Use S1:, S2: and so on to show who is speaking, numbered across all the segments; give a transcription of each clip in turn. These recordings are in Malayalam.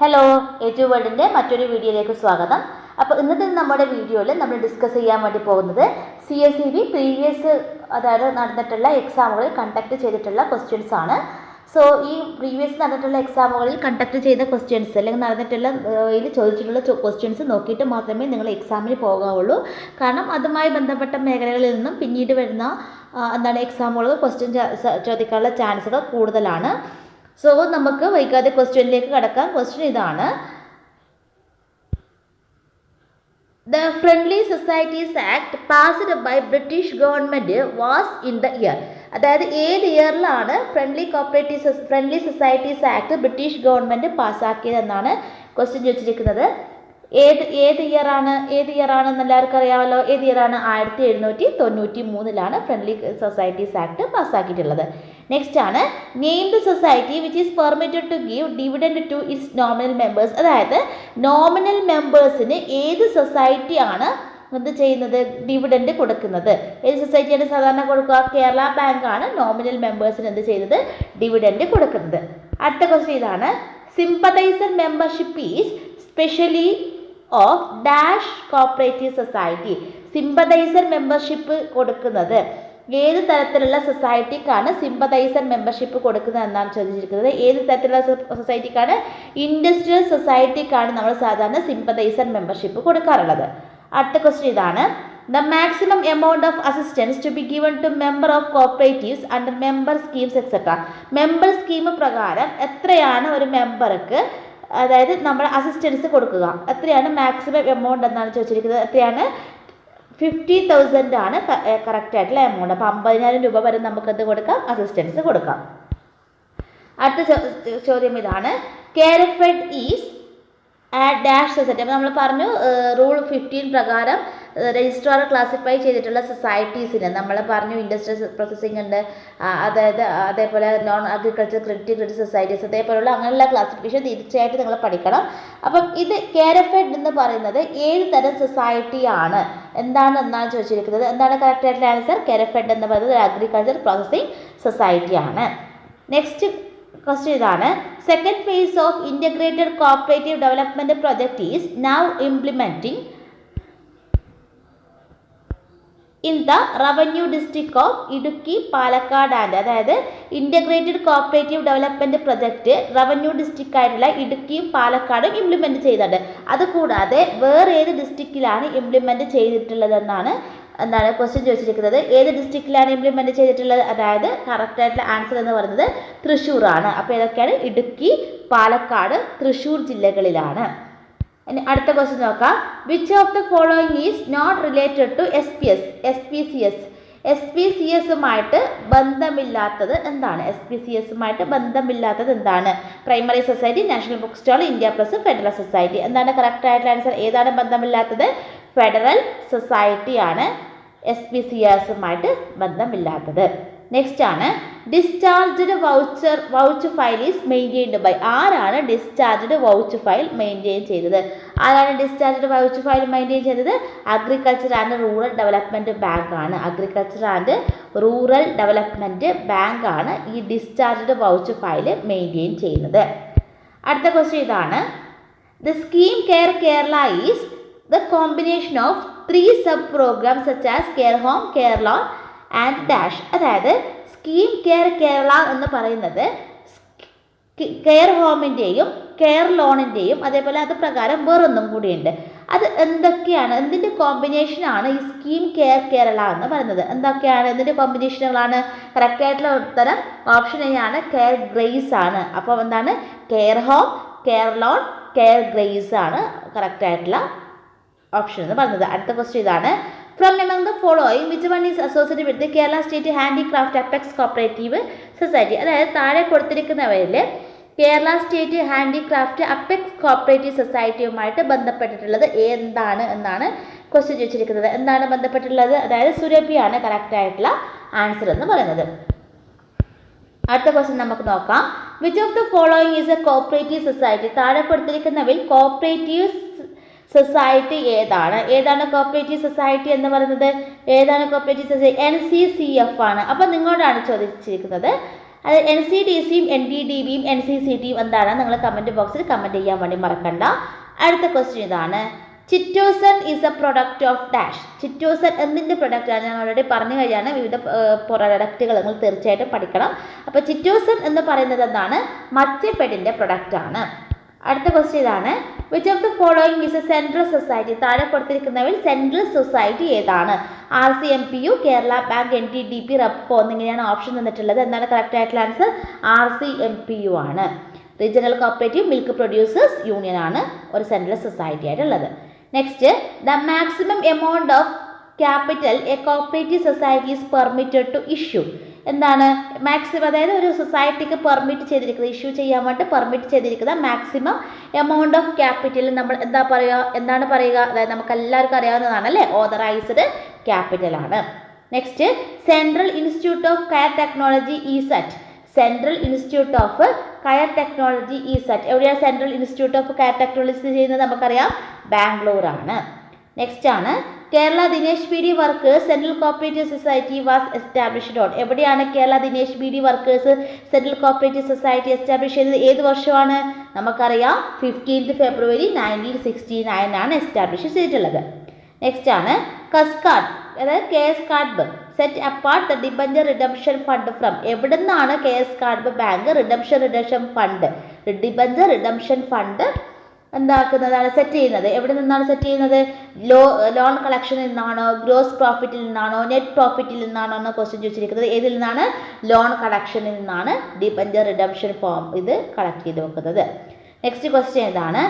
S1: ഹലോ എജു വേൾഡിന്റെ മറ്റൊരു വീഡിയോയിലേക്ക് സ്വാഗതം. അപ്പോൾ ഇന്നത്തെ നമ്മുടെ വീഡിയോയിൽ നമ്മൾ ഡിസ്കസ് ചെയ്യാൻ വേണ്ടി പോകുന്നത് C S C B previous അതായത് നടന്നിട്ടുള്ള എക്സാമുകളിൽ കണ്ടക്ട് ചെയ്തിട്ടുള്ള ക്വസ്റ്റ്യൻസ് ആണ്. സോ ഈ പ്രീവിയസ് നടന്നിട്ടുള്ള എക്സാമുകളിൽ കണ്ടക്ട് ചെയ്ത ക്വസ്റ്റ്യൻസ് അല്ലെങ്കിൽ നടന്നിട്ടുള്ള ഇതിൽ ചോദിച്ചിട്ടുള്ള ക്വസ്റ്റ്യൻസ് നോക്കിയിട്ട് മാത്രമേ നിങ്ങൾ എക്സാമിന് പോകാവുള്ളൂ. കാരണം അതുമായി ബന്ധപ്പെട്ട മേഖലകളിൽ നിന്നും പിന്നീട് വരുന്ന എന്താണ് എക്സാമുകൾ ക്വസ്റ്റ്യൻ ചോദിക്കാനുള്ള ചാൻസുകൾ കൂടുതലാണ്. സോ നമുക്ക് വൈകാതെ ക്വസ്റ്റ്യനിലേക്ക് കടക്കാം. ക്വസ്റ്റ്യൻ ഇതാണ്. The friendly societies act passed by British government was in the year അതായത് ഏത് ഇയറിലാണ് friendly cooperative friendly societies act British government പാസ്സാക്കിയതെന്നാണ് question ചോദിച്ചിരിക്കുന്നത്. ഏത് ഏത് ഇയറാണ് ഏത് ഇയറാണെന്ന് എല്ലാവർക്കും അറിയാമല്ലോ. ഏത് ഇയറാണ് ആയിരത്തി എഴുന്നൂറ്റി തൊണ്ണൂറ്റി മൂന്നിലാണ് ഫ്രണ്ട്ലി സൊസൈറ്റീസ് ആക്ട് പാസ്സാക്കിയിട്ടുള്ളത് നെക്സ്റ്റ് ആണ് name the society which is permitted to give dividend to its nominal members അതായത് നോമിനൽ മെമ്പേഴ്സിന് ഏത് സൊസൈറ്റി ആണ് എന്ത് ചെയ്യുന്നത്? ഡിവിഡൻഡ് കൊടുക്കുന്നത്. ഏത് സൊസൈറ്റിയാണ് സാധാരണ കൊടുക്കുക? കേരള ബാങ്ക് ആണ് നോമിനൽ മെമ്പേഴ്സിന് എന്ത് ചെയ്തത് ഡിവിഡൻഡ് കൊടുക്കുന്നത്. അടുത്ത ക്വസ്റ്റ്യൻ ഇതാണ് sympathiser membership is specially of dash cooperative society sympathiser membership കൊടുക്കുന്നത്. ഏത് തരത്തിലുള്ള സൊസൈറ്റിക്കാണ് സിമ്പതൈസർ മെമ്പർഷിപ്പ് കൊടുക്കുന്നത് എന്നാണ് ചോദിച്ചിരിക്കുന്നത്. ഏത് തരത്തിലുള്ള സൊസൈറ്റിക്കാണ് ഇൻഡസ്ട്രിയൽ സൊസൈറ്റിക്കാണ് നമ്മൾ സാധാരണ സിമ്പതൈസർ മെമ്പർഷിപ്പ് കൊടുക്കാറുള്ളത്. അടുത്ത ക്വസ്റ്റ്യൻ ഇതാണ്. The maximum amount of assistance to be given to member of cooperatives under member schemes etcetera member scheme പ്രകാരം എത്രയാണ് ഒരു മെമ്പർക്ക് അതായത് നമ്മൾ അസിസ്റ്റൻസ് കൊടുക്കുക. എത്രയാണ് മാക്സിമം എമൗണ്ട് എന്നാണ് ചോദിച്ചിരിക്കുന്നത്. എത്രയാണ് ഫിഫ്റ്റി തൗസൻഡ് ആണ് കറക്റ്റ് ആയിട്ടുള്ള എമൗണ്ട് അപ്പോൾ അമ്പതിനായിരം രൂപ വരെ നമുക്ക് എന്ത് കൊടുക്കാം? അസിസ്റ്റൻസ് കൊടുക്കാം. അടുത്ത ചോദ്യം ഇതാണ്. കെയർഫെഡ് ഈസ് ഡാഷ് സൊസൈറ്റി അപ്പോൾ നമ്മൾ പറഞ്ഞു റൂൾ ഫിഫ്റ്റീൻ പ്രകാരം രജിസ്ട്രാർ ക്ലാസിഫൈ ചെയ്തിട്ടുള്ള സൊസൈറ്റീസിന് നമ്മൾ പറഞ്ഞു ഇൻഡസ്ട്രിയൽ പ്രോസസ്സിംഗ് ഉണ്ട്. അതായത് അതേപോലെ non agriculture credit credit societies അതേപോലെയുള്ള അങ്ങനെയുള്ള ക്ലാസിഫിക്കേഷൻ തീർച്ചയായിട്ടും നിങ്ങൾ പഠിക്കണം. അപ്പം ഇത് കേരഫെഡ് എന്ന് പറയുന്നത് ഏത് തരം സൊസൈറ്റിയാണ് എന്താണ് എന്നാണ് ചോദിച്ചിരിക്കുന്നത്? എന്താണ് കറക്റ്റ് ആയിട്ടുള്ള ആൻസർ കേരഫെഡ് എന്ന് പറയുന്നത് ഒരു അഗ്രികൾച്ചർ പ്രോസസ്സിംഗ് സൊസൈറ്റിയാണ് നെക്സ്റ്റ് ക്വസ്റ്റ്യൻ ഇതാണ്. Second phase of integrated cooperative development project is now implementing in the revenue district of Idukki Palakkad and അതായത് integrated cooperative development project revenue district ആയിട്ടുള്ള ഇടുക്കിയും പാലക്കാടും ഇംപ്ലിമെന്റ് ചെയ്തിട്ടുണ്ട് അതുകൂടാതെ വേറെ ഏത് ഡിസ്ട്രിക്റ്റിലാണ് ഇംപ്ലിമെന്റ് ചെയ്തിട്ടുള്ളതെന്നാണ് എന്താണ് ക്വസ്റ്റ്യൻ ചോദിച്ചിരിക്കുന്നത്. ഏത് ഡിസ്ട്രിക്റ്റിലാണ് ഇംപ്ലിമെന്റ് ചെയ്തിട്ടുള്ളത്? അതായത് കറക്റ്റായിട്ടുള്ള ആൻസർ എന്ന് പറയുന്നത് തൃശ്ശൂർ ആണ് അപ്പോൾ ഏതൊക്കെയാണ് ഇടുക്കി പാലക്കാട് തൃശ്ശൂർ ജില്ലകളിലാണ്. അടുത്ത ക്വസ്റ്റ്യൻ നോക്കാം. Which of the following is not related to S P S S P C S S P C എസുമായിട്ട് ബന്ധമില്ലാത്തത് എന്താണ്? എസ് പി സി എസുമായിട്ട് ബന്ധമില്ലാത്തത് എന്താണ്? Primary society national book stall India plus federal society എന്താണ് കറക്റ്റ് ആയിട്ടുള്ള ആൻസർ ഏതാണ് ബന്ധമില്ലാത്തത്? ഫെഡറൽ സൊസൈറ്റിയാണ് എസ് പി സി എസുമായിട്ട് ബന്ധമില്ലാത്തത്. നെക്സ്റ്റ് ആണ് discharged voucher vouch file is maintained by ആരാണ് ഡിസ്ചാർജ്ഡ് വൗച്ച് ഫയൽ മെയിന്റെയിൻ ചെയ്തത്? ആരാണ് ഡിസ്ചാർജ്ഡ് വൗച്ച് ഫയൽ മെയിന്റെയിൻ ചെയ്തത്? Agriculture and rural development bank ആണ്. Agriculture and rural development bank ആണ് ഈ ഡിസ്ചാർജ്ഡ് വൗച്ച് ഫയൽ മെയിന്റെയിൻ ചെയ്യുന്നത്. അടുത്ത ക്വസ്റ്റ്യൻ ഇതാണ്. The scheme care Kerala is the combination of three sub programmes such as care home Kerala and dash അതായത് സ്കീം കെയർ കേരള എന്ന് പറയുന്നത് കെയർ ഹോമിന്റെയും കെയർ ലോണിന്റെയും അതേപോലെ അത് പ്രകാരം വേറൊന്നും കൂടിയുണ്ട്. അത് എന്തൊക്കെയാണ്? എന്തിന്റെ കോമ്പിനേഷനാണ് ഈ സ്കീം കെയർ കേരള എന്ന് പറയുന്നത്? എന്തൊക്കെയാണ്? എന്തിന്റെ കോമ്പിനേഷനുകളാണ് കറക്റ്റായിട്ടുള്ള ഉത്തരം ഓപ്ഷൻ എ ആണ് കെയർ ഗ്രേസ് ആണ്. അപ്പോൾ എന്താണ്? Care home care loan care grace ആണ് കറക്റ്റായിട്ടുള്ള ഓപ്ഷൻ എന്ന് പറഞ്ഞത്. അടുത്ത ക്വസ്റ്റ്യൻ ഇതാണ്. From among the following which one is associate with Kerala state handicraft apex cooperative society അതായത് താഴെ കൊടുത്തിരിക്കുന്നവരിൽ Kerala state handicraft apex cooperative സൊസൈറ്റിയുമായിട്ട് ബന്ധപ്പെട്ടിട്ടുള്ളത് എന്താണ് എന്നാണ് ക്വസ്റ്റ്യൻ ചോദിച്ചിരിക്കുന്നത്. എന്താണ് ബന്ധപ്പെട്ടിട്ടുള്ളത്? അതായത് സുരഭിയാണ് കറക്റ്റ് ആയിട്ടുള്ള ആൻസർ എന്ന് പറയുന്നത്. അടുത്ത ക്വസ്റ്റ്യൻ നമുക്ക് നോക്കാം. Which of the following is a cooperative society താഴെ കൊടുത്തിരിക്കുന്നവയിൽ കോപ്പറേറ്റീവ് സൊസൈറ്റി ഏതാണ്? ഏതാണ് കോപ്പറേറ്റീവ് സൊസൈറ്റി എന്ന് പറയുന്നത്? ഏതാണ് cooperative society N C C F ആണ്. അപ്പോൾ നിങ്ങളോടാണ് ചോദിച്ചിരിക്കുന്നത്. അത് എൻ സി ഡി സിയും എൻ ഡി ഡി ബിയും എൻ സി സി ടിയും എന്താണ് നിങ്ങൾ കമന്റ് ബോക്സിൽ കമന്റ് ചെയ്യാൻ വേണ്ടി മറക്കണ്ട. അടുത്ത ക്വസ്റ്റ്യൻ ഇതാണ്. Chitosan is a product of dash chitosan എന്തിന്റെ പ്രൊഡക്റ്റാണ് ഞാൻ ഓൾറെഡി പറഞ്ഞു കഴിഞ്ഞാണ് വിവിധ പ്രൊഡക്റ്റുകൾ നിങ്ങൾ തീർച്ചയായിട്ടും പഠിക്കണം. അപ്പോൾ ചിറ്റോസൺ എന്ന് പറയുന്നത് എന്താണ്? മത്സ്യപ്പെടിന്റെ പ്രൊഡക്റ്റാണ് അടുത്ത ക്വസ്റ്റ്യൻ ഇതാണ്. Which of the following is a central society താഴെ കൊടുത്തിരിക്കുന്നവയിൽ സെൻട്രൽ സൊസൈറ്റി ഏതാണ്? R C M P U Kerala bank N T D P Repco എന്നിങ്ങനെയാണ് ഓപ്ഷൻ തന്നിട്ടുള്ളത്. എന്താണ് കറക്റ്റ് ആയിട്ടുള്ള answer R C M P U ആണ്. Regional cooperative milk producers union ആണ് ഒരു സെൻട്രൽ സൊസൈറ്റി ആയിട്ടുള്ളത്. Next the maximum amount of capital a cooperative society is permitted to issue എന്താണ് മാക്സിമം അതായത് ഒരു സൊസൈറ്റിക്ക് പെർമിറ്റ് ചെയ്തിരിക്കുന്നത് ഇഷ്യൂ ചെയ്യാൻ വേണ്ടി പെർമിറ്റ് ചെയ്തിരിക്കുന്ന മാക്സിമം എമൗണ്ട് ഓഫ് ക്യാപിറ്റൽ നമ്മൾ എന്താ പറയുക എന്താണ് പറയുക അതായത് നമുക്ക് എല്ലാവർക്കും അറിയാവുന്നതാണ് അല്ലേ ഓതറൈസ്ഡ് ക്യാപിറ്റൽ ആണ്. Next central institute of coir technology ഈ set central institute of coir technology ഈ സെറ്റ് എവിടെയാണ് central institute of coir technology ചെയ്യുന്നത്? നമുക്കറിയാം ബാംഗ്ലൂർ ആണ് നെക്സ്റ്റ് ആണ്. Kerala Dinesh B D workers central cooperative society was established on എവിടെയാണ് Kerala Dinesh B D workers central cooperative society establish ചെയ്തത്? ഏത് വർഷമാണ്? നമുക്കറിയാം. Fifteenth February nineteen sixty nine ആണ് എസ്റ്റാബ്ലിഷ് ചെയ്തിട്ടുള്ളത്. നെക്സ്റ്റ് ആണ്. കസ്കാർഡ് അതായത് K S card set apart the debenture redemption fund from എവിടെ നിന്നാണ് K S card bank redemption redemption fund debenture redemption fund എന്താക്കുന്നതാണ് set ചെയ്യുന്നത്. എവിടെ നിന്നാണ് സെറ്റ് ചെയ്യുന്നത്? ലോ ലോൺ കളക്ഷനിൽ നിന്നാണോ? ഗ്രോസ് പ്രോഫിറ്റിൽ നിന്നാണോ? നെറ്റ് പ്രോഫിറ്റിൽ നിന്നാണോ എന്ന ക്വസ്റ്റ്യൻ ചോദിച്ചിരിക്കുന്നത്. ഏതിൽ നിന്നാണ്? ലോൺ കളക്ഷനിൽ നിന്നാണ് ഡിബഞ്ചർ റിഡംഷൻ ഫോം ഇത് കളക്ട് ചെയ്ത് വെക്കുന്നത്. നെക്സ്റ്റ് ക്വസ്റ്റ്യൻ ഇതാണ്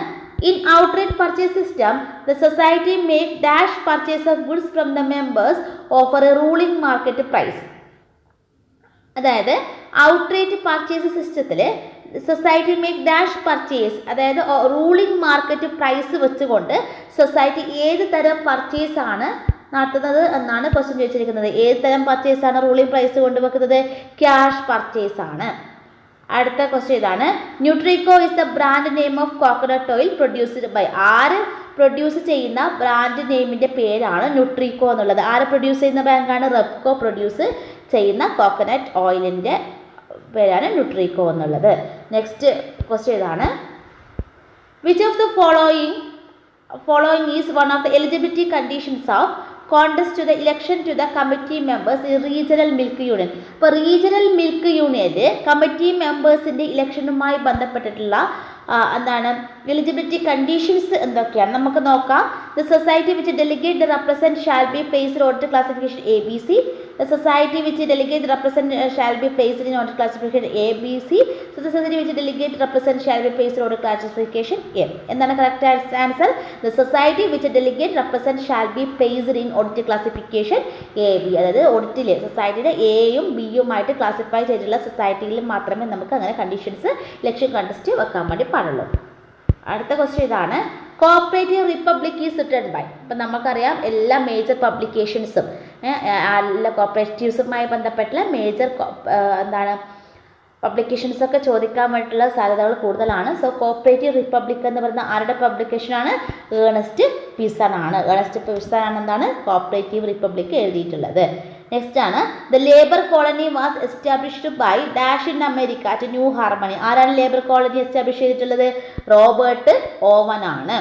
S1: in outright purchase system the society make dash purchase of goods from the members offer a ruling market price അതായത് ഔട്ട്റേറ്റ് പർച്ചേസ് സിസ്റ്റത്തിൽ സൊസൈറ്റി മേക്ക് ഡാഷ് പർച്ചേസ് അതായത് റൂളിംഗ് മാർക്കറ്റ് പ്രൈസ് വെച്ചുകൊണ്ട് സൊസൈറ്റി ഏത് തരം പർച്ചേസ് ആണ് നടത്തുന്നത് എന്നാണ് ക്വസ്റ്റ്യൻ ചോദിച്ചിരിക്കുന്നത്. ഏത് തരം പർച്ചേസ് ആണ് റൂളിംഗ് പ്രൈസ് കൊണ്ട് വെക്കുന്നത് ക്യാഷ് പർച്ചേസ് ആണ്. അടുത്ത ക്വസ്റ്റ്യൻ ഇതാണ്. Nutrico is the brand name of coconut oil produced by ആര് പ്രൊഡ്യൂസ് ചെയ്യുന്ന ബ്രാൻഡ് നെയിമിന്റെ പേരാണ് ന്യൂട്രിക്കോ എന്നുള്ളത്. ആര് പ്രൊഡ്യൂസ് ചെയ്യുന്ന ബാങ്കാണ് റെപ്കോ പ്രൊഡ്യൂസ് ചെയ്യുന്ന കോക്കനട്ട് ഓയിലിന്റെ പേരാണ് ന്യൂട്രിക്കോ എന്നുള്ളത്. നെക്സ്റ്റ് ക്വസ്റ്റ്യൻ ഇതാണ്. Which of the following following is one of the eligibility conditions of contest to the election to the committee members ഈ റീജിയണൽ മിൽക്ക് യൂണിയൻ ഇപ്പോൾ റീജിയണൽ മിൽക്ക് യൂണിയനിൽ കമ്മിറ്റി മെമ്പേഴ്സിന്റെ ഇലക്ഷനുമായി ബന്ധപ്പെട്ടിട്ടുള്ള എന്താണ് എലിജിബിലിറ്റി കണ്ടീഷൻസ് എന്തൊക്കെയാണ്? നമുക്ക് നോക്കാം. The society which delegate the represent shall be placed order classification A B C the society which delegate represent shall be placed in order classification A B C the society which delegate represent shall be placed order classification A എന്താണ് correct answer the society which delegate represent shall be placed in audit classification A B അതായത് ഓഡിറ്റിൽ സൊസൈറ്റിയുടെ എയും ബിയുമായിട്ട് ക്ലാസിഫൈ ചെയ്തിട്ടുള്ള സൊസൈറ്റിയിൽ മാത്രമേ നമുക്ക് അങ്ങനെ കണ്ടീഷൻസ് ലക്ഷ്യം കണ്ടസ്റ്റ് വെക്കാൻ വേണ്ടി പാടുള്ളൂ. അടുത്ത ക്വസ്റ്റ്യൻ ഇതാണ്. Cooperative republic is written by ഇപ്പം നമുക്കറിയാം എല്ലാ മേജർ പബ്ലിക്കേഷൻസും എല്ലാ കോപ്പറേറ്റീവ്സുമായി ബന്ധപ്പെട്ടുള്ള മേജർ എന്താണ് പബ്ലിക്കേഷൻസൊക്കെ ചോദിക്കാൻ വേണ്ടിയിട്ടുള്ള സാധ്യതകൾ കൂടുതലാണ്. സോ കോപ്പറേറ്റീവ് റിപ്പബ്ലിക് എന്ന് പറയുന്ന ആരുടെ പബ്ലിക്കേഷനാണ് ഏണസ്റ്റ് പിസൺ ആണ്. ഏണസ്റ്റ് ആണ് എന്താണ്? കോപ്പറേറ്റീവ് റിപ്പബ്ലിക് എഴുതിയിട്ടുള്ളത്. നെക്സ്റ്റ് ആണ് the labour colony was established by dash in America at New Harmony ആരാണ് ലേബർ കോളനി എസ്റ്റാബ്ലിഷ് ചെയ്തിട്ടുള്ളത്? റോബർട്ട് ഓവൻ ആണ്.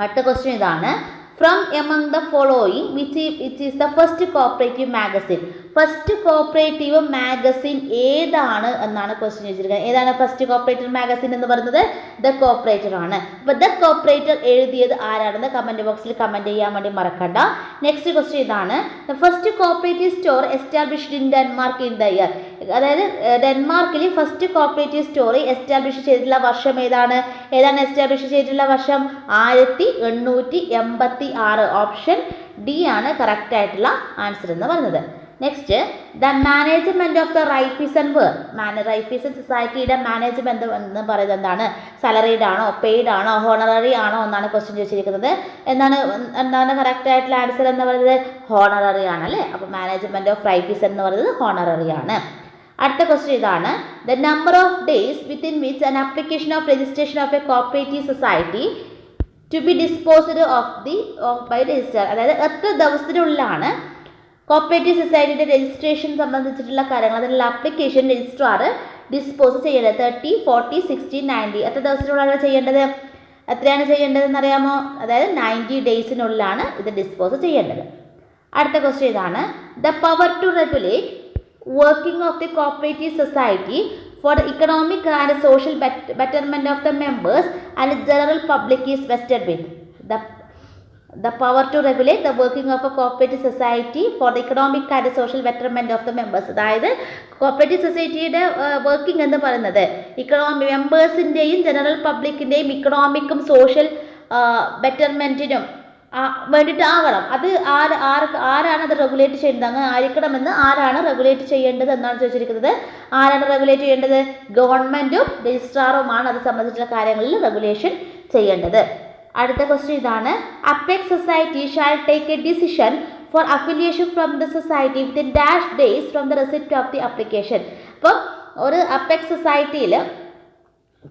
S1: അടുത്ത ക്വസ്റ്റ്യൻ ഇതാണ് from among the following which which is the first cooperative magazine first cooperative magazine ഏതാണ് എന്നാണ് ക്വസ്റ്റ്യൻ ചോദിച്ചിരിക്കുന്നത്. ഏതാണ് ഫസ്റ്റ് കോപ്പറേറ്റീവ് മാഗസിൻ എന്ന് പറയുന്നത്? ദ കോപ്പറേറ്റർ ആണ്. അപ്പോൾ ദ കോപ്പറേറ്റർ എഴുതിയത് ആരാണെന്ന് കമന്റ് ബോക്സിൽ കമന്റ് ചെയ്യാൻ വേണ്ടി മറക്കണ്ട. നെക്സ്റ്റ് ക്വസ്റ്റ്യൻ ഇതാണ്. The first cooperative store established in Denmark in the year അതായത് ഡെൻമാർക്കിൽ ഫസ്റ്റ് കോപ്പറേറ്റീവ് സ്റ്റോറി എസ്റ്റാബ്ലിഷ് ചെയ്തിട്ടുള്ള വർഷം ഏതാണ്? ഏതാണ് എസ്റ്റാബ്ലിഷ് ചെയ്തിട്ടുള്ള വർഷം? ആയിരത്തി എണ്ണൂറ്റി എൺപത്തി ആറ് ഓപ്ഷൻ ഡി ആണ് കറക്റ്റ് ആയിട്ടുള്ള ആൻസർ എന്ന് പറയുന്നത് next the management of the Raiffeisen where മാന റൈഫീസൺ സൊസൈറ്റിയുടെ മാനേജ്മെന്റ് എന്ന് പറയുന്നത് എന്താണ്? സാലറീഡ് ആണോ? പെയ്ഡ് ആണോ? ഹോണററി ആണോ? എന്നാണ് ക്വസ്റ്റ്യൻ ചോദിച്ചിരിക്കുന്നത്. എന്താണ് എന്താണ് കറക്റ്റ് ആയിട്ടുള്ള ആൻസർ എന്ന് പറയുന്നത് ഹോണററി ആണ് അല്ലേ? അപ്പോൾ മാനേജ്മെന്റ് ഓഫ് റൈഫീസൺ എന്ന് പറയുന്നത് ഹോണററി ആണ്. അടുത്ത ക്വസ്റ്റ്യൻ ഇതാണ്. The number of days within which an application of registration of a cooperative society to be disposed of the by register അതായത് എത്ര ദിവസത്തിനുള്ളിലാണ് കോപ്പറേറ്റീവ് സൊസൈറ്റിയുടെ രജിസ്ട്രേഷൻ സംബന്ധിച്ചിട്ടുള്ള കാര്യങ്ങൾ അതിനുള്ള ആപ്ലിക്കേഷൻ രജിസ്ട്രാർ ഡിസ്പോസ് ചെയ്യേണ്ടത്? തേർട്ടി ഫോർട്ടി സിക്സ്റ്റി നയന്റി എത്ര ദിവസത്തിനുള്ളിലാണ് ചെയ്യേണ്ടത്? എത്രയാണ് ചെയ്യേണ്ടതെന്ന് അറിയാമോ? അതായത് നയന്റി ഡേയ്സിനുള്ളിലാണ് ഇത് ഡിസ്പോസ് ചെയ്യേണ്ടത്. അടുത്ത ക്വസ്റ്റ്യൻ ഇതാണ്. The power to regulate working of the cooperative society for the economic and social betterment of the members and general public is vested with the the power to regulate the working of a cooperative society for the economic and social betterment of the members. അതായത് കോപ്പറേറ്റീവ് സൊസൈറ്റിയുടെ വർക്കിംഗ് എന്ന് പറയുന്നത് ഇക്കണോമി മെമ്പേഴ്സിന്റെയും ജനറൽ പബ്ലിക്കിന്റെയും ഇക്കണോമിക്കും സോഷ്യൽ ബെറ്റർമെന്റിനും വേണ്ടിയിട്ട് ആകണം. അത് ആര് ആര് ആരാണ് അത് റെഗുലേറ്റ് ചെയ്യേണ്ടത്? അങ്ങനെ ആയിരിക്കണമെന്ന് ആരാണ് റെഗുലേറ്റ് ചെയ്യേണ്ടത് എന്നാണ് ചോദിച്ചിരിക്കുന്നത്. ആരാണ് റെഗുലേറ്റ് ചെയ്യേണ്ടത്? ഗവൺമെന്റും രജിസ്ട്രാറുമാണ് അത് സംബന്ധിച്ചുള്ള കാര്യങ്ങളിൽ റെഗുലേഷൻ ചെയ്യേണ്ടത്. അടുത്ത ക്വസ്റ്റ്യൻ ഇതാണ്. Apex society shall take a decision for affiliation from the society within dash days from the receipt of the application അപ്പം ഒരു അപ്പെക് സൊസൈറ്റിയിൽ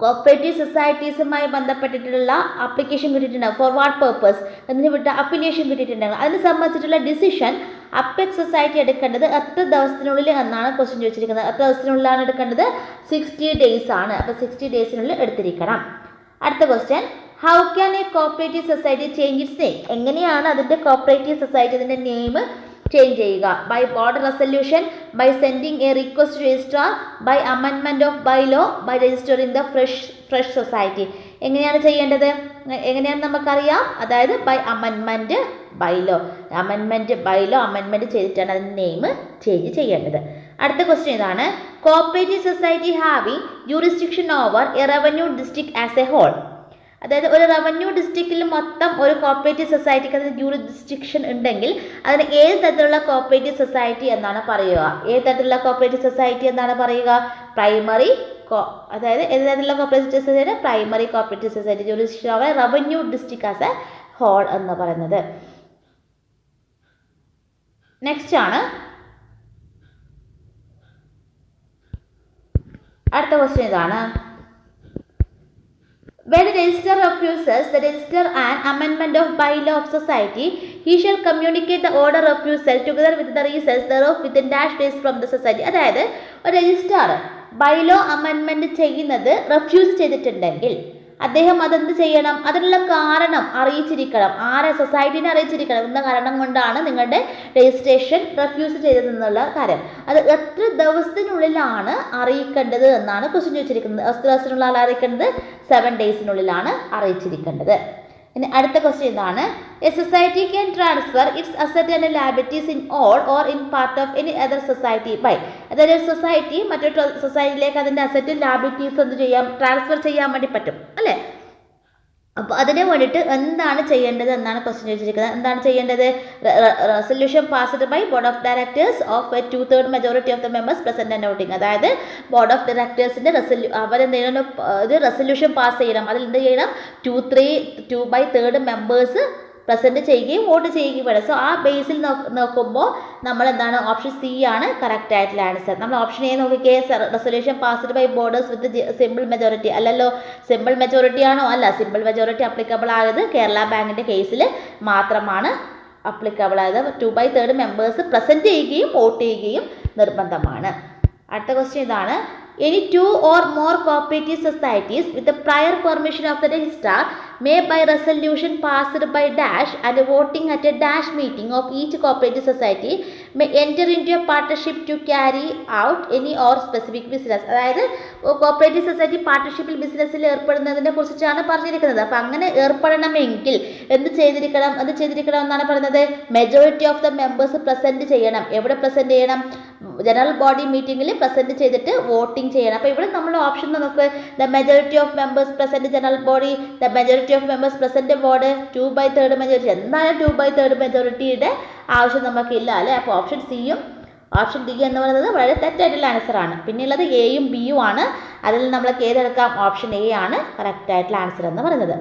S1: കോപ്പറേറ്റീവ് സൊസൈറ്റീസുമായി ബന്ധപ്പെട്ടിട്ടുള്ള അപ്ലിക്കേഷൻ കിട്ടിയിട്ടുണ്ടാകും ഫോർ വാട്ട് പേർപ്പസ് എന്നിട്ട് വിട്ട അഫിലിയേഷൻ കിട്ടിയിട്ടുണ്ടാകും അതിനെ സംബന്ധിച്ചിട്ടുള്ള ഡിസിഷൻ അപ്പെക് സൊസൈറ്റി എടുക്കേണ്ടത് എത്ര ദിവസത്തിനുള്ളിൽ എന്നാണ് ക്വസ്റ്റ്യൻ ചോദിച്ചിരിക്കുന്നത്. എത്ര ദിവസത്തിനുള്ളിലാണ് എടുക്കേണ്ടത്? സിക്സ്റ്റി ഡേയ്സ് ആണ്. അപ്പോൾ സിക്സ്റ്റി ഡേയ്സിനുള്ളിൽ എടുത്തിരിക്കണം. അടുത്ത question how can a cooperative society change its name എങ്ങനെയാണ് അതിന്റെ കോപ്പറേറ്റീവ് സൊസൈറ്റി അതിന്റെ നെയിം ചേഞ്ച് ചെയ്യുക. By board resolution by sending a request registrar by അമെൻമെന്റ് of bylaw by register in the fresh fresh society എങ്ങനെയാണ് ചെയ്യേണ്ടത്? എങ്ങനെയാണ് നമുക്കറിയാം? അതായത് by അമെൻമെന്റ് by law അമെൻമെന്റ് by law അമെൻമെന്റ് ചെയ്തിട്ടാണ് അതിന്റെ നെയിം ചേഞ്ച് ചെയ്യേണ്ടത്. അടുത്ത ക്വസ്റ്റ്യൻ ഇതാണ്. Cooperative society having jurisdiction over a revenue district as a whole അതായത് ഒരു റവന്യൂ ഡിസ്ട്രിക്റ്റിൽ മൊത്തം ഒരു കോപ്പറേറ്റീവ് സൊസൈറ്റിക്ക് അതിന് ജൂറിസ്ഡിക്ഷൻ ഉണ്ടെങ്കിൽ അതിന് ഏത് തരത്തിലുള്ള കോപ്പറേറ്റീവ് സൊസൈറ്റി എന്നാണ് പറയുക. ഏത് തരത്തിലുള്ള കോപ്പറേറ്റീവ് സൊസൈറ്റി എന്നാണ് പറയുക? പ്രൈമറി അതായത് ഏത് തരത്തിലുള്ള cooperative society primary cooperative society jurisdiction over revenue district as a whole എന്ന് പറയുന്നത്. നെക്സ്റ്റ് ആണ്. അടുത്ത ക്വസ്റ്റ്യൻ ഇതാണ്. When the register refuses the register an amendment of bylaw of society, he shall communicate the order refusal together with the reasons thereof within dash days from the society. അതായത് ഒരു രജിസ്ട്രാർ ബൈലോ അമെൻമെന്റ് ചെയ്യുന്നത് റെഫ്യൂസ് ചെയ്തിട്ടുണ്ടെങ്കിൽ അദ്ദേഹം അതെന്ത് ചെയ്യണം? അതിനുള്ള കാരണം അറിയിച്ചിരിക്കണം. ആരെ? സൊസൈറ്റീനെ അറിയിച്ചിരിക്കണം. എന്ന കാരണം കൊണ്ടാണ് നിങ്ങളുടെ രജിസ്ട്രേഷൻ റെഫ്യൂസ് ചെയ്തതെന്നുള്ള കാര്യം. അത് എത്ര ദിവസത്തിനുള്ളിലാണ് അറിയിക്കേണ്ടത് എന്നാണ് ക്വസ്റ്റ്യൻ ചോദിച്ചിരിക്കുന്നത്. എത്ര ദിവസത്തിനുള്ളിൽ അറിയിക്കേണ്ടത്? സെവൻ ഡേയ്സിനുള്ളിലാണ് അറിയിച്ചിരിക്കേണ്ടത്. ഇനി അടുത്ത ക്വസ്റ്റ്യൻ ഇതാണ്. A society can transfer its asset and liabilities in all or in part of any other society by അതായത് ഒരു സൊസൈറ്റി മറ്റൊരു സൊസൈറ്റിയിലേക്ക് അതിന്റെ അസറ്റും ലാബിലിറ്റീസ് എന്ത് ചെയ്യാം ട്രാൻസ്ഫർ ചെയ്യാൻ വേണ്ടി പറ്റും. അല്ലേ? അപ്പോൾ അതിന് വേണ്ടിയിട്ട് എന്താണ് ചെയ്യേണ്ടത് എന്നാണ് ക്വസ്റ്റ്യൻ ചോദിച്ചിരിക്കുന്നത്. എന്താണ് ചെയ്യേണ്ടത്? Resolution passed by board of directors of a two third majority of the members present and voting അതായത് ബോർഡ് ഓഫ് ഡയറക്ടേഴ്സിന്റെ റെസൊല്യൂ അവരെന്ത് ചെയ്യണം ഇത് റെസൊല്യൂഷൻ പാസ് ചെയ്യണം. അതിൽ എന്ത് ചെയ്യണം? Two three two by third members present ചെയ്യുകയും വോട്ട് ചെയ്യുകയും വേണം. സോ ആ ബേസിൽ നോക്കുമ്പോൾ നമ്മൾ എന്താണ് ഓപ്ഷൻ സി ആണ് കറക്റ്റ് ആയിട്ടുള്ള ആൻസർ നമ്മൾ ഓപ്ഷൻ എ നോക്കിക്കേ resolution passed by boarders with simple majority അല്ലല്ലോ സിമ്പിൾ മെജോറിറ്റി ആണോ? അല്ല സിമ്പിൾ മെജോറിറ്റി അപ്ലിക്കബിൾ ആയത് കേരള ബാങ്കിന്റെ കേസിൽ മാത്രമാണ് അപ്ലിക്കബിൾ ആയത്. Two by third members present ചെയ്യുകയും വോട്ട് ചെയ്യുകയും നിർബന്ധമാണ്. അടുത്ത ക്വസ്റ്റ്യൻ ഇതാണ്. Any two or more cooperative societies with prior permission of the registrar may by resolution passed by dash and voting at a dash meeting of each cooperative society may enter into a partnership to carry out any or specific business. അതായത് കോപ്പറേറ്റീവ് സൊസൈറ്റി പാർട്ട്ണർഷിപ്പിൽ ബിസിനസ്സിൽ ഏർപ്പെടുന്നതിനെ കുറിച്ചാണ് പറഞ്ഞിരിക്കുന്നത്. അപ്പം അങ്ങനെ ഏർപ്പെടണമെങ്കിൽ എന്ത് ചെയ്തിരിക്കണം? എന്ത് ചെയ്തിരിക്കണം എന്നാണ് പറയുന്നത് majority of the members present ചെയ്യണം. എവിടെ പ്രസന്റ് ചെയ്യണം? ജനറൽ ബോഡി മീറ്റിംഗിൽ പ്രസന്റ് ചെയ്തിട്ട് വോട്ടിംഗ് ചെയ്യണം. അപ്പോൾ ഇവിടെ നമ്മൾ ഓപ്ഷൻ നമുക്ക് the majority of members present general body the majority of members present board two by third majority എന്തായാലും ടു ബൈ തേർഡ് മെജോറിറ്റിയുടെ ആവശ്യം നമുക്കില്ല അല്ലേ? അപ്പോൾ ഓപ്ഷൻ സിയും ഓപ്ഷൻ ഡി എന്ന് പറയുന്നത് വളരെ തെറ്റായിട്ടുള്ള ആൻസർ ആണ്. പിന്നെയുള്ളത് എയും ബിയും ആണ്. അതിൽ നമ്മൾ ഏതെടുക്കാം? ഓപ്ഷൻ എ ആണ് കറക്റ്റ് ആയിട്ടുള്ള ആൻസർ എന്ന് പറയുന്നത്.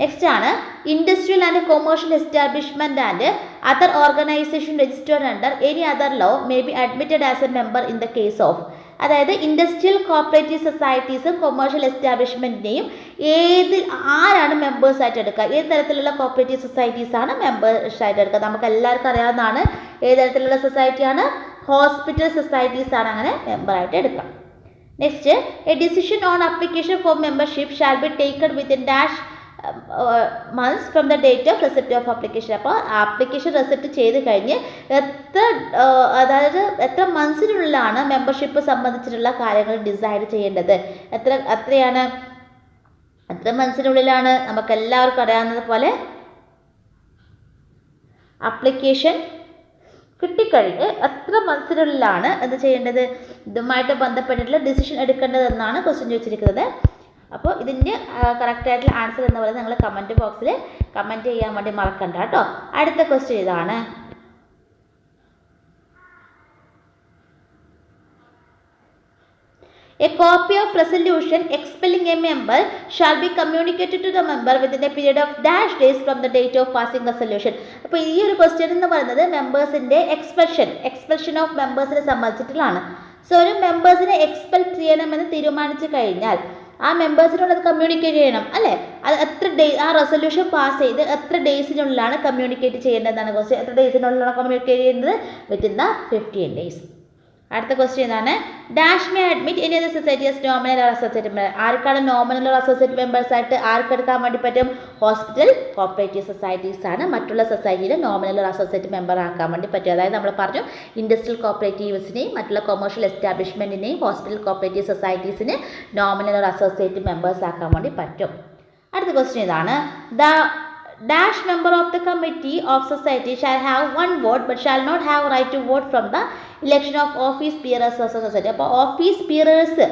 S1: നെക്സ്റ്റ് ആണ് industrial and commercial establishment and other organisation registered under any other law may be admitted as a member in the case of അതായത് ഇൻഡസ്ട്രിയൽ കോപ്പറേറ്റീവ് സൊസൈറ്റീസും കൊമേഴ്ഷ്യൽ എസ്റ്റാബ്ലിഷ്മെന്റിനെയും ഏത് ആരാണ് മെമ്പേഴ്സ് ആയിട്ട് എടുക്കുക? ഏത് തരത്തിലുള്ള കോപ്പറേറ്റീവ് സൊസൈറ്റീസ് ആണ് മെമ്പേഴ്സ് ആയിട്ട് എടുക്കുക? നമുക്ക് എല്ലാവർക്കും അറിയാവുന്നതാണ് ഏത് തരത്തിലുള്ള സൊസൈറ്റിയാണ് ഹോസ്പിറ്റൽ സൊസൈറ്റീസ് ആണ് അങ്ങനെ മെമ്പർ ആയിട്ട് എടുക്കുക. Next a decision on application for membership shall be taken within dash months from the date of receipt of application അപ്പോൾ ആപ്ലിക്കേഷൻ റെസിപ്റ്റ് ചെയ്ത് കഴിഞ്ഞ് എത്ര അതായത് എത്ര മന്ത്സിനുള്ളിലാണ് മെമ്പർഷിപ്പ് സംബന്ധിച്ചിട്ടുള്ള കാര്യങ്ങൾ ഡിസൈഡ് ചെയ്യേണ്ടത്? എത്ര എത്രയാണ് എത്ര മന്ത്സിനുള്ളിലാണ് നമുക്ക് എല്ലാവർക്കും അറിയാവുന്നത് പോലെ ആപ്ലിക്കേഷൻ കിട്ടിക്കഴിഞ്ഞ് എത്ര മന്ത്സിനുള്ളിലാണ് എന്ത് ചെയ്യേണ്ടത്? ഇതുമായിട്ട് ബന്ധപ്പെട്ടിട്ടുള്ള ഡിസിഷൻ എടുക്കേണ്ടതെന്നാണ് ക്വസ്റ്റ്യൻ ചോദിച്ചിരിക്കുന്നത്. അപ്പോൾ ഇതിന്റെ കറക്റ്റായിട്ടുള്ള ആൻസർ എന്ന് പറയുന്നത് നിങ്ങൾ കമന്റ് ബോക്സിൽ കമന്റ് ചെയ്യാൻ വേണ്ടി മറക്കണ്ട കേട്ടോ. അടുത്ത ക്വസ്റ്റ്യൻ ഇതാണ്. A copy of resolution expelling a member shall be communicated to the member within a period of dash days from the date of passing resolution. അപ്പോൾ ഈ ഒരു ക്വസ്റ്റ്യൻ എന്ന് പറയുന്നത് മെമ്പേഴ്സിന്റെ എക്സ്പ്രഷൻ എക്സ്പ്രഷൻ ഓഫ് മെമ്പേഴ്സിനെ സംബന്ധിച്ചിട്ടുള്ളതാണ്. സോ ഒരു മെമ്പേഴ്സിനെ എക്സ്പെൽ ചെയ്യണമെന്ന് തീരുമാനിച്ചു കഴിഞ്ഞാൽ ആ മെമ്പേഴ്സിനോട് അത് കമ്മ്യൂണിക്കേറ്റ് ചെയ്യണം അല്ലേ? അത് എത്ര ഡേ ആ റെസൊല്യൂഷൻ പാസ് ചെയ്ത് എത്ര ഡേയ്സിനുള്ളിലാണ് കമ്മ്യൂണിക്കേറ്റ് ചെയ്യേണ്ടതെന്നാണ് ക്വസ്റ്റ്യൻ എത്ര ഡേയ്സിനുള്ളിലാണ് കമ്മ്യൂണിക്കേറ്റ് ചെയ്യുന്നത് വിത്തിൻ ദ ഫിഫ്റ്റീൻ ഡേയ്സ് അടുത്ത ക്വസ്റ്റ്യൻ എന്താണ് dash may admit any other society as nominal or associate member ആർക്കാണ് നോമിനൽ ഓർ അസോസിയേറ്റ് മെമ്പേഴ്സ് ആയിട്ട് ആർക്കെടുക്കാൻ വേണ്ടി പറ്റും? ഹോസ്പിറ്റൽ കോപ്പറേറ്റീവ് സൊസൈറ്റീസ് ആണ്. മറ്റുള്ള സൊസൈറ്റിയിൽ നോമിനൽ ഓർ അസോസിയേറ്റ് മെമ്പർ ആക്കാൻ വേണ്ടി പറ്റും. അതായത് നമ്മൾ പറഞ്ഞു ഇൻഡസ്ട്രിയൽ കോപ്പറേറ്റീവ്സിനെയും മറ്റുള്ള കൊമേഴ്ഷ്യൽ എസ്റ്റാബ്ലിഷ്മെന്റിനെയും ഹോസ്പിറ്റൽ കോപ്പറേറ്റീവ് സൊസൈറ്റീസിന് നോമിനൽ ഓർ അസോസിയേറ്റ് മെമ്പേഴ്സ് ആക്കാൻ വേണ്ടി പറ്റും. അടുത്ത ക്വസ്റ്റ്യൻ ഇതാണ്. The dash member of the committee of society shall have one vote but shall not have right to vote from the election of office peers of society അപ്പോൾ ഓഫീസ് പിയറേഴ്സ്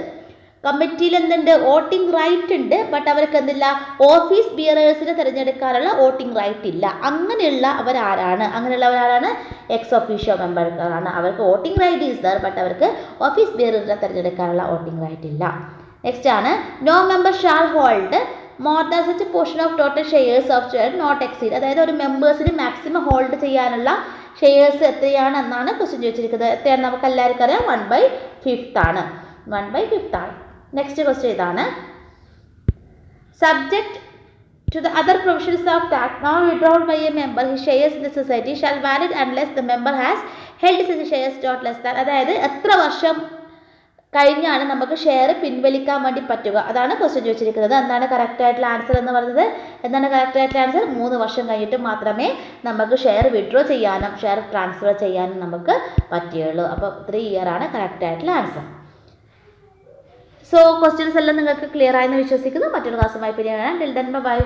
S1: കമ്മിറ്റിയിൽ എന്തുണ്ട്? വോട്ടിംഗ് റൈറ്റ് ഉണ്ട്. ബട്ട് അവർക്ക് എന്തില്ല? ഓഫീസ് ബിയറേഴ്സിനെ തിരഞ്ഞെടുക്കാനുള്ള വോട്ടിംഗ് റൈറ്റ് ഇല്ല. അങ്ങനെയുള്ള അവരാരാണ്? അങ്ങനെയുള്ളവരാരാണ്? എക്സ് ഒഫീഷ്യോ മെമ്പർക്കാരാണ് അവർക്ക് voting right is there but അവർക്ക് ഓഫീസ് ബിയറേഴ്സിനെ തിരഞ്ഞെടുക്കാനുള്ള വോട്ടിംഗ് റൈറ്റ് ഇല്ല. നെക്സ്റ്റ് ആണ്. No member shall hold more than such portion of total shares of share not exceed അതായത് ഒരു മെമ്പേഴ്സിന് മാക്സിമം ഹോൾഡ് ചെയ്യാനുള്ള ഷെയർസ് എത്രയാണ് എന്നാണ് ക്വസ്റ്റ്യൻ ചോദിച്ചിരിക്കുന്നത്. എത്രയാണ് നമുക്ക് എല്ലാവർക്കും അറിയാം. വൺ ബൈ ഫിഫ്ത്ത് ആണ്. വൺ ബൈ ഫിഫ്ത്ത് ആണ്. നെക്സ്റ്റ് ക്വസ്റ്റ്യൻ ഇതാണ്. Subject to the other provisions of the act now withdrawn by a member his shares in the society shall valid unless the member has held such shares not less than. അതായത് എത്ര വർഷം കഴിഞ്ഞാണ് നമുക്ക് ഷെയർ പിൻവലിക്കാൻ വേണ്ടി പറ്റുക. അതാണ് ക്വസ്റ്റ്യൻ ചോദിച്ചിരിക്കുന്നത്. എന്താണ് കറക്റ്റ് ആയിട്ടുള്ള ആൻസർ എന്ന് പറയുന്നത് എന്താണ് കറക്റ്റ് ആയിട്ടുള്ള ആൻസർ മൂന്ന് വർഷം കഴിഞ്ഞിട്ട് മാത്രമേ നമുക്ക് ഷെയർ വിഡ്രോ ചെയ്യാനും ഷെയർ ട്രാൻസ്ഫർ ചെയ്യാനും നമുക്ക് പറ്റുകയുള്ളൂ. അപ്പോൾ ത്രീ ഇയർ ആണ് കറക്റ്റ് ആയിട്ടുള്ള ആൻസർ സോ ക്വസ്റ്റ്യൻസ് എല്ലാം നിങ്ങൾക്ക് ക്ലിയർ ആയെന്ന് വിശ്വസിക്കുന്നു. മറ്റൊരു ക്ലാസ്സുമായി പിരിയാണ് ഡിൽ ദൻ ബൈ